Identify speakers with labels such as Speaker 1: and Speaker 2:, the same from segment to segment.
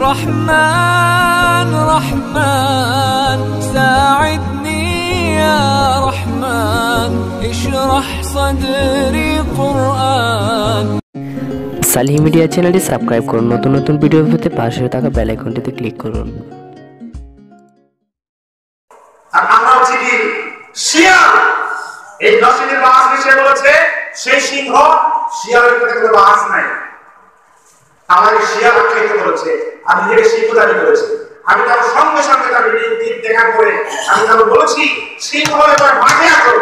Speaker 1: رحمن رحمن ساعدني يا رحمن اشرح صدري قرآن
Speaker 2: Salih media চ্যানেলটি subscribe করুন নতুন নতুন ভিডিও পেতে পাশে থাকা বেল আইকনটিতে ক্লিক করুন
Speaker 3: আর আমরা হচ্ছে কি শিয়াল এই নসিনের বাস সে বলেছে সেই সিংহ শিয়ালের ভিতরে কোনো বাস নাই আমাকে শিয়াল আখ্যায়িত করেছে আর নিজেকে সিংহ দাবি করেছে। আমি তার সঙ্গে সঙ্গে তার ক্লিপ দেখার পরে আমি তাকে বলেছি সিংহ এবার মাঠে আসো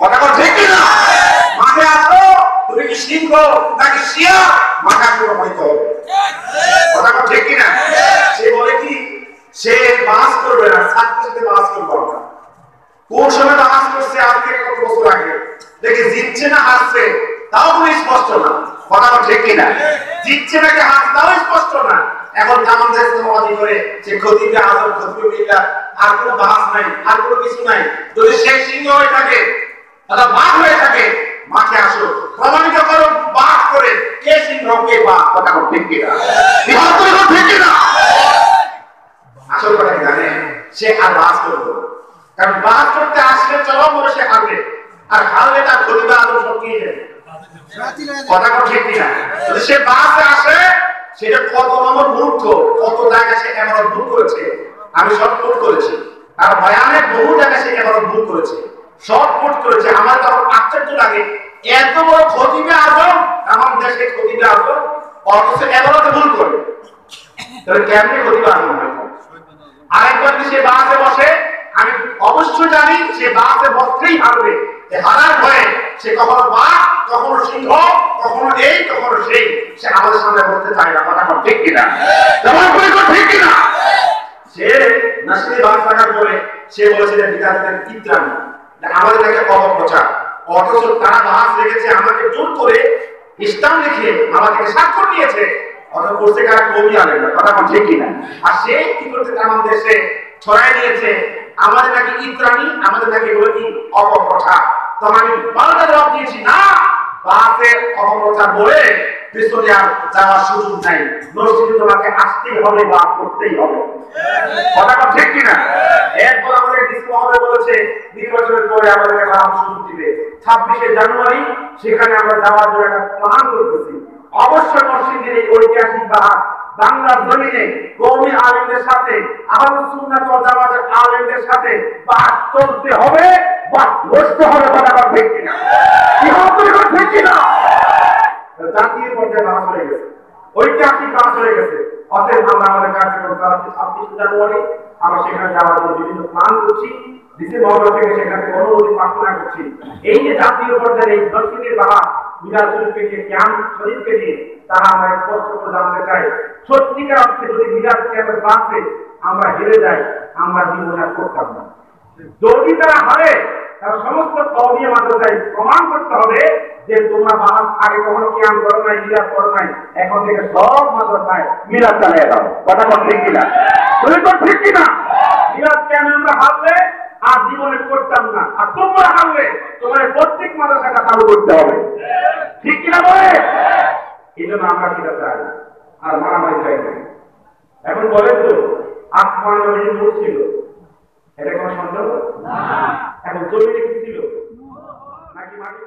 Speaker 3: কথা কথা ঠিক না মাঠে আসো তুমি কি সিংহ নাকি শিয়াল মাঠে আসো প্রমাণিত হবে। কথা কথা ঠিক সে বলে কি, সে বাস করবে না ছাত্রের বাস কোন সময় বাস করছে আজ কত বছর আগে? দেখে জিতছে না হাসছে তাও কোনো স্পষ্ট না। কথা ঠিক কিনা? জিতছে নাকি হাস তাও স্পষ্ট না। এখন যেমন দেশ সমাধি করে সে খতিবে আজম খতিবে মিল্লা আর কোনো বাস নাই, আর কোনো কিছু নাই, যদি সে সিংহ হয়ে থাকে অথবা বাঘ হয়ে থাকে, মাঠে আসো। প্রমাণিত করো বাঘ করে কে সিংহ কে বাঘ কথা ঠিক কিনা? বিহার ঠিক কিনা? আসল কথা জানে সে আর বাস করবে। কারণ বাস করতে আসলে চলো বলে সে হারবে। আর হারলে তার প্রতিভা আদর সব নিয়ে যাবে কথা ঠিক কিনা? সে বাসে আসে, সেটা কত নম্বর মূর্খ কত জায়গায় সে এমন ভুল করেছে, আমি সব নোট করেছি। আর বয়ানের বহু জায়গায় সে এমন ভুল করেছে, সব করেছে। আমার তখন আশ্চর্য লাগে, এত বড় খতিবে আজম আমার দেশে খতিবে আজম অথচ এগারোতে ভুল করে। তাহলে কেমনি খতিবে আজম আরেকবার সে বাসে বসে, আমি অবশ্যই জানি সে বাসে বসতেই হারবে হারার ভয়ে সে কখনো বাঘ কখনো সিংহ, কখনো এই, কখনো সেই। সে আমাদের সামনে বলতে চায় না কথা ঠিক কিনা? ঠিক কিনা? সে নাসিরি বাস থাকার পরে সে বলেছে যে বিদ্যার্থীদের কিত্রাণ আমাদের কাছে অপপ্রচার। অথচ তারা বাস রেখেছে আমাকে জোর করে ইসলাম লিখে আমাদেরকে স্বাক্ষর নিয়েছে। অথচ করছে কারা কবি আলেন না কথা আমার ঠিক কিনা? আর সে কি করতে আমাদের দেশে ছড়াই দিয়েছে। আমাদের নাকি ইত্রাণী আমাদের নাকি কি অপপ্রথা? আমি পাল্টা জবাব দিয়েছি, না! বলে আর যাওয়ার সুযোগ নাই। মসজিদে তোমাকে আসতেই হবে বা করতেই হবে। কথাটা ঠিক কিনা? এরপর আমাদের ডিসপ্লে হবে বলেছে, নির্বাচনের পরে আমাদেরকে নাম সুযোগ দিবে। ছাব্বিশে জানুয়ারি, সেখানে আমরা যাওয়ার জন্য একটা প্ল্যান করতেছি। অবশ্যই মসজিদের এই ঐতিহাসিক বাহার বাংলার জমিনে কৌমি আলেমদের সাথে আমাদের সুন্নাত ওয়াল জামাতের আলেমদের সাথে বাস চলতে হবে বা বসতে হবে কথা ঠিক কিনা? কি হবে ঠিক কিনা? জাতীয় পর্যায়ে বাস হয়ে গেছে, ঐতিহাসিক বাস হয়ে গেছে। অতএব আমরা আমাদের কার্যক্রম চালাচ্ছি ছাব্বিশে জানুয়ারি আমরা সেখানে যাওয়ার জন্য বিভিন্ন প্ল্যান করছি। ডিসি মহল থেকে সেখানে অনুমতি প্রার্থনা করছি। এই যে জাতীয় পর্যায়ে এই দর্শনের বাবা আমরা হেরে যাই, আমরা জীবন করতাম না। যদি তারা হারে তারা সমস্ত মাদ্রাসায় প্রমাণ করতে হবে যে তোমরা বাস আগে কখনো ক্যাম্প করো নাই মিরাজ করো নাই, এখন থেকে সব মাদ্রাসায় মিরাজ চালিয়ে দাও কথা ঠিক কিনা? তুমি তো ঠিক কিনা মিরাজ ক্যাম্প আমরা হারলে আর জীবনে করতাম না। আর তোমরা হারলে তোমার প্রত্যেক মাদ্রাসাটা চালু করতে হবে। ঠিক কিনা বলে? এই জন্য আমরা সেটা চাই আর মারামারি চাই না। এখন বলেন তো আসমান জমিন ছিল? এটা কোনো সন্দেহ? এখন জমিনে কি ছিল? নাকি মাটি